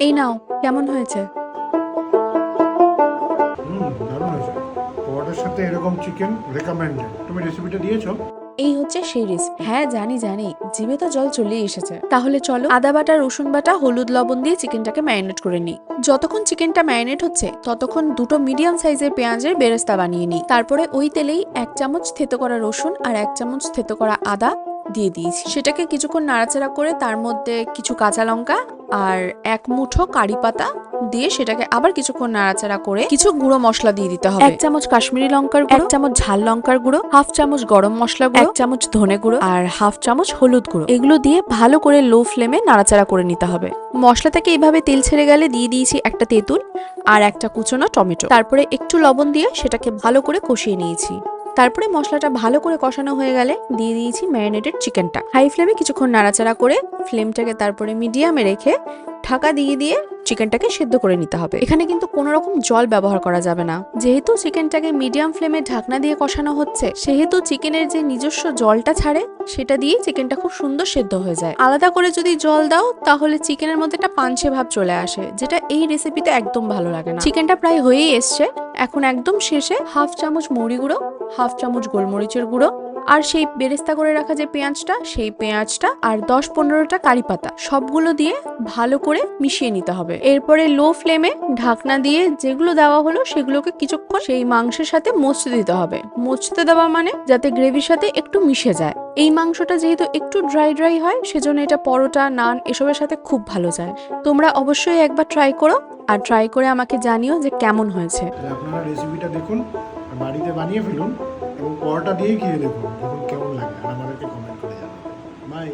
এই নাও কেমন হয়েছে? পরোটার সাথে এরকম চিকেন রেকমেন্ডেড তুমি রেসিপিটা দিয়েছ? এই হচ্ছে সেই রেসিপি হ্যাঁ জানি জানি। জিভে তো জল চলে এসেছে। তাহলে চলো আদা বাটা রসুন বাটা হলুদ লবণ দিয়ে চিকেনটাকে ম্যারিনেট করে নিই। যতক্ষণ চিকেনটা ম্যারিনেট হচ্ছে ততক্ষণ দুটো মিডিয়াম সাইজের পেঁয়াজের বেরেস্তা বানিয়ে নিই। তারপরে ওই তেলেই এক চামচ থেতো করা রসুন আর এক চামচ থেতো করা আদা দিয়ে দিয়েছি। সেটাকে কিছুক্ষণ নাড়াচাড়া করে তার মধ্যে কিছু কাঁচা লঙ্কা আর এক মুঠো কারি পাতা দিয়ে সেটাকে আবার কিছুক্ষণ নাড়াচাড়া করে কিছু গুঁড়ো মশলা দিয়ে দিতে হবে। এক চামচ কাশ্মীরি লঙ্কার গুঁড়ো এক চামচ ঝাল লঙ্কার গুঁড়ো হাফ চামচ গরম মশলা গুঁড়ো এক চামচ ধনে গুঁড়ো আর হাফ চামচ হলুদ গুঁড়ো। এগুলো দিয়ে ভালো করে লো ফ্লেমে নাড়াচাড়া করে নিতে হবে। মশলা থেকে এইভাবে তেল ছেড়ে গেলে দিয়ে দিয়েছি একটা তেঁতুল আর একটা কুচনো টমেটো। তারপরে একটু লবণ দিয়ে সেটাকে ভালো করে কষিয়ে নিয়েছি। তারপরে মশলাটা ভালো করে কষানো হয়ে গেলে দিয়ে দিয়েছি ম্যারিনেটেড চিকেনটা। হাই ফ্লেমে কিছুক্ষণ নাড়াচাড়া করে ফ্লেমটাকে তারপরে মিডিয়ামে রেখে ঢাকা দিয়ে দিয়ে চিকেনটাকে সেদ্ধ করে নিতে হবে। এখানে কিন্তু কোনো রকম জল ব্যবহার করা যাবে না। যেহেতু চিকেনটাকে মিডিয়াম ফ্লেমে ঢাকনা দিয়ে কষানো হচ্ছে, সেহেতু চিকেনের যে নিজস্ব জলটা ছাড়ে, সেটা দিয়ে চিকেনটা খুব সুন্দর সেদ্ধ হয়ে যায়। আলাদা করে যদি জল দাও, তাহলে চিকেনের মধ্যে একটা পাঞ্চে ভাব চলে আসে, যেটা এই রেসিপিতে একদম ভালো লাগে না। চিকেনটা প্রায় হয়েই এসছে, এখন একদম শেষে হাফ চামচ মৌরি গুঁড়ো হাফ চামচ গোলমরিচের গুঁড়ো আর সেই বেরেস্তা করে রাখা যে পেঁয়াজটা, সেই পেঁয়াজটা আর দশ পনেরোটা কারি পাতা, সবগুলো দিয়ে ভালো করে মিশিয়ে নিতে হবে। এরপরে লো ফ্লেমে ঢাকনা দিয়ে যেগুলো দেওয়া হলো সেগুলোকে কিছুক্ষণ সেই মাংসের সাথে মচতে দিতে হবে। মচতে দেওয়া মানে যাতে গ্রেভির সাথে একটু মিশে যায়। এই মাংসটা যেহেতু একটু ড্রাই ড্রাই হয়, সেজন্য এটা পরোটা, নান এসবের সাথে খুব ভালো যায়। তোমরা অবশ্যই একবার ট্রাই করো। আর ট্রাই করে আমাকে জানিও যে কেমন হয়েছে। আপনারা রেসিপিটা দেখুন বাড়িতে বানিয়ে ফেলুন, এবং পরোটা দিয়ে খেয়ে দেখুন দেখুন কেমন লাগে আমাদেরকে কমেন্ট করে বাই